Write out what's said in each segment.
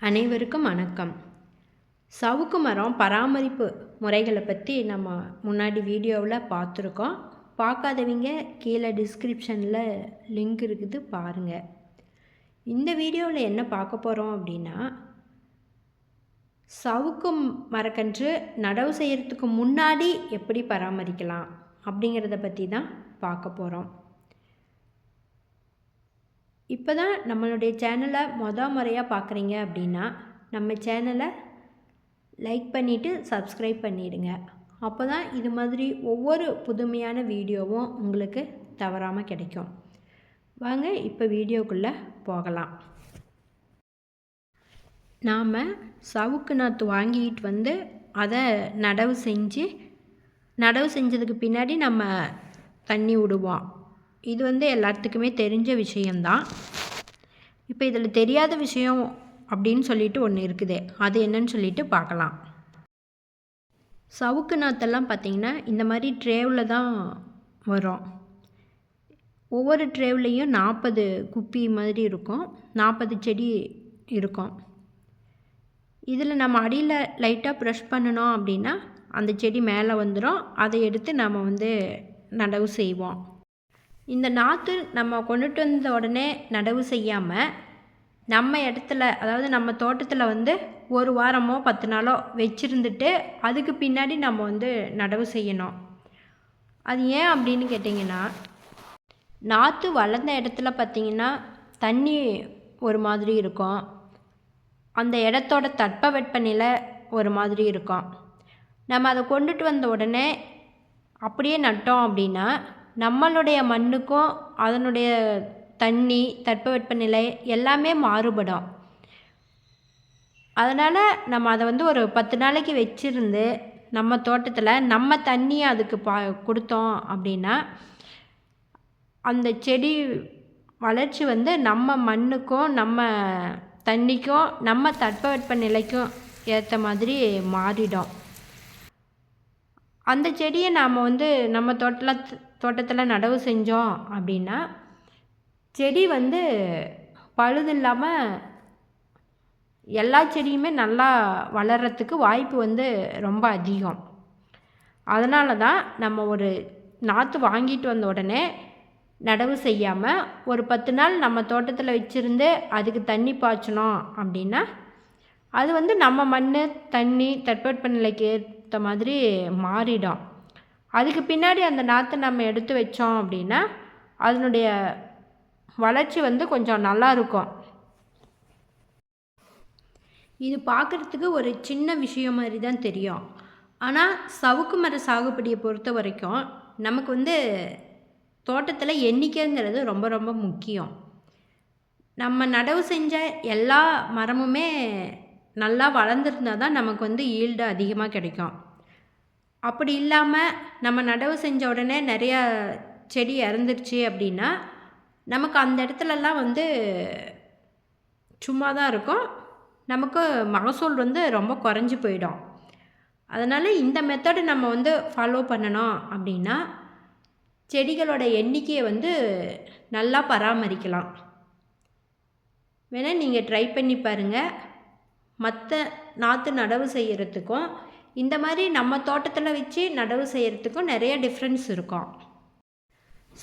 அனைவருக்கும் வணக்கம். சவுக்கு மரம் பராமரிப்பு முறைகளை பற்றி நம்ம முன்னாடி வீடியோவில் பார்த்துருக்கோம். பார்க்காதவங்க கீழே டிஸ்கிரிப்ஷனில் லிங்க் இருக்குது பாருங்கள் இந்த வீடியோவில் என்ன பார்க்க போகிறோம் அப்படின்னா சவுக்கு மரக்கன்று நடவு செய்கிறதுக்கு முன்னாடி எப்படி பராமரிக்கலாம் அப்படிங்கிறத பற்றி தான் பார்க்க போகிறோம் இப்போ தான் நம்மளுடைய சேனலை மொதல் முறையாக பார்க்குறீங்க அப்படின்னா நம்ம சேனலை லைக் பண்ணிவிட்டு சப்ஸ்கிரைப் பண்ணிவிடுங்க அப்போ தான் இது மாதிரி ஒவ்வொரு புதுமையான வீடியோவும் உங்களுக்கு தவறாமல் கிடைக்கும். வாங்க இப்போ வீடியோக்குள்ளே போகலாம். நாம் சவுக்கு நாற்று வாங்கிட்டு வந்து அதை நடவு செஞ்சு நடவு செஞ்சதுக்கு பின்னாடி நம்ம தண்ணி விடுவோம். இது வந்து எல்லாத்துக்குமே தெரிஞ்ச விஷயந்தான் இப்போ இதில் தெரியாத விஷயம் அப்படின்னு சொல்லிட்டு ஒன்று இருக்குது. அது என்னன்னு சொல்லிட்டு பார்க்கலாம். சவுக்கு நாத்தெல்லாம் பார்த்திங்கன்னா இந்த மாதிரி ட்ரேவில் தான் வரும். ஒவ்வொரு ட்ரேவ்லேயும் நாற்பது குப்பி மாதிரி இருக்கும். நாற்பது செடி இருக்கும். இதில் நம்ம அடியில் லைட்டாக ப்ரெஷ் பண்ணணும் அப்படின்னா அந்த செடி மேலே வந்துடும் அதை எடுத்து நம்ம வந்து நடவு செய்வோம். இந்த நாற்று நம்ம கொண்டுட்டு வந்த உடனே நடவு செய்யாமல் நம்ம இடத்துல அதாவது நம்ம தோட்டத்தில் வந்து ஒரு வாரமோ பத்து நாளோ வச்சுருந்துட்டு அதுக்கு பின்னாடி நம்ம வந்து நடவு செய்யணும். அது ஏன் அப்படின்னு கேட்டிங்கன்னா நாற்று வளர்ந்த இடத்துல பார்த்திங்கன்னா தண்ணி ஒரு மாதிரி இருக்கும். அந்த இடத்தோட தட்பவெப்பநிலை ஒரு மாதிரி இருக்கும். நம்ம அதை கொண்டுட்டு வந்த உடனே அப்படியே நட்டோம் அப்படின்னா நம்மளுடைய மண்ணுக்கும் அதனுடைய தண்ணி தட்பவெப்பநிலை எல்லாமே மாறுபடும். அதனால் நம்ம அதை வந்து ஒரு பத்து நாளைக்கு வச்சுருந்து நம்ம தோட்டத்தில் நம்ம தண்ணியை அதுக்கு பா கொடுத்தோம் அப்படின்னா அந்த செடி வளர்ச்சி வந்து நம்ம மண்ணுக்கும் நம்ம தண்ணிக்கும் நம்ம தட்பவெட்ப நிலைக்கும் ஏற்ற மாதிரி மாறிடும். அந்த செடியை நாம் வந்து நம்ம தோட்டத்தில் தோட்டத்தில் நடவு செஞ்சோம் அப்படின்னா செடி வந்து பழுது இல்லாமல் எல்லா செடியுமே நல்லா வளர்கிறதுக்கு வாய்ப்பு வந்து ரொம்ப அதிகம். அதனால தான் நம்ம ஒரு நாற்று வாங்கிட்டு வந்த உடனே நடவு செய்யாமல் ஒரு பத்து நாள் நம்ம தோட்டத்தில் வச்சுருந்து அதுக்கு தண்ணி பாய்ச்சணும் அப்படின்னா அது வந்து நம்ம மண் தண்ணி தட்பவெப்பநிலைக்கு ஏற்ற மாதிரி மாறிடும். அதுக்கு பின்னாடி அந்த நாற்றை நம்ம எடுத்து வச்சோம் அப்படின்னா அதனுடைய வளர்ச்சி வந்து கொஞ்சம் நல்லா இருக்கும். இது பார்க்குறதுக்கு ஒரு சின்ன விஷயம் மாதிரி தான் தெரியும். ஆனால் சவுக்கு மர சாகுபடியை பொறுத்த வரைக்கும் நமக்கு வந்து தோட்டத்தில் எண்ணிக்கைங்கிறது ரொம்ப ரொம்ப முக்கியம். நம்ம நடவு செஞ்ச எல்லா மரமுமே நல்லா வளர்ந்துருந்தால் தான் நமக்கு வந்து ஈல்டு அதிகமாக கிடைக்கும். அப்படி இல்லாமல் நம்ம நடவு செஞ்ச உடனே நிறையா செடி இறந்துருச்சு அப்படின்னா நமக்கு அந்த இடத்துலலாம் வந்து சும்மா தான் இருக்கும். நமக்கு மகசூல் வந்து ரொம்ப குறைஞ்சி போயிடும். அதனால் இந்த மெத்தடு நம்ம வந்து ஃபாலோ பண்ணணும் அப்படின்னா செடிகளோட எண்ணிக்கையை வந்து நல்லா பராமரிக்கலாம். வேணால் நீங்கள் ட்ரை பண்ணி பாருங்கள் மற்ற நாற்று நடவு செய்கிறதுக்கும் இந்த மாதிரி நம்ம தோட்டத்தில் வச்சு நடவு செய்கிறதுக்கும் நிறைய டிஃப்ரென்ஸ் இருக்கும்.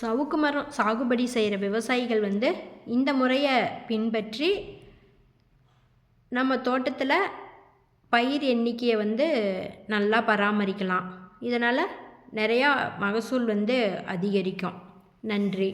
சவுக்கு மரம் சாகுபடி செய்கிற விவசாயிகள் வந்து இந்த முறையை பின்பற்றி நம்ம தோட்டத்தில் பயிர் எண்ணிக்கையை வந்து நல்லா பராமரிக்கலாம். இதனால் நிறையா மகசூல் வந்து அதிகரிக்கும். நன்றி.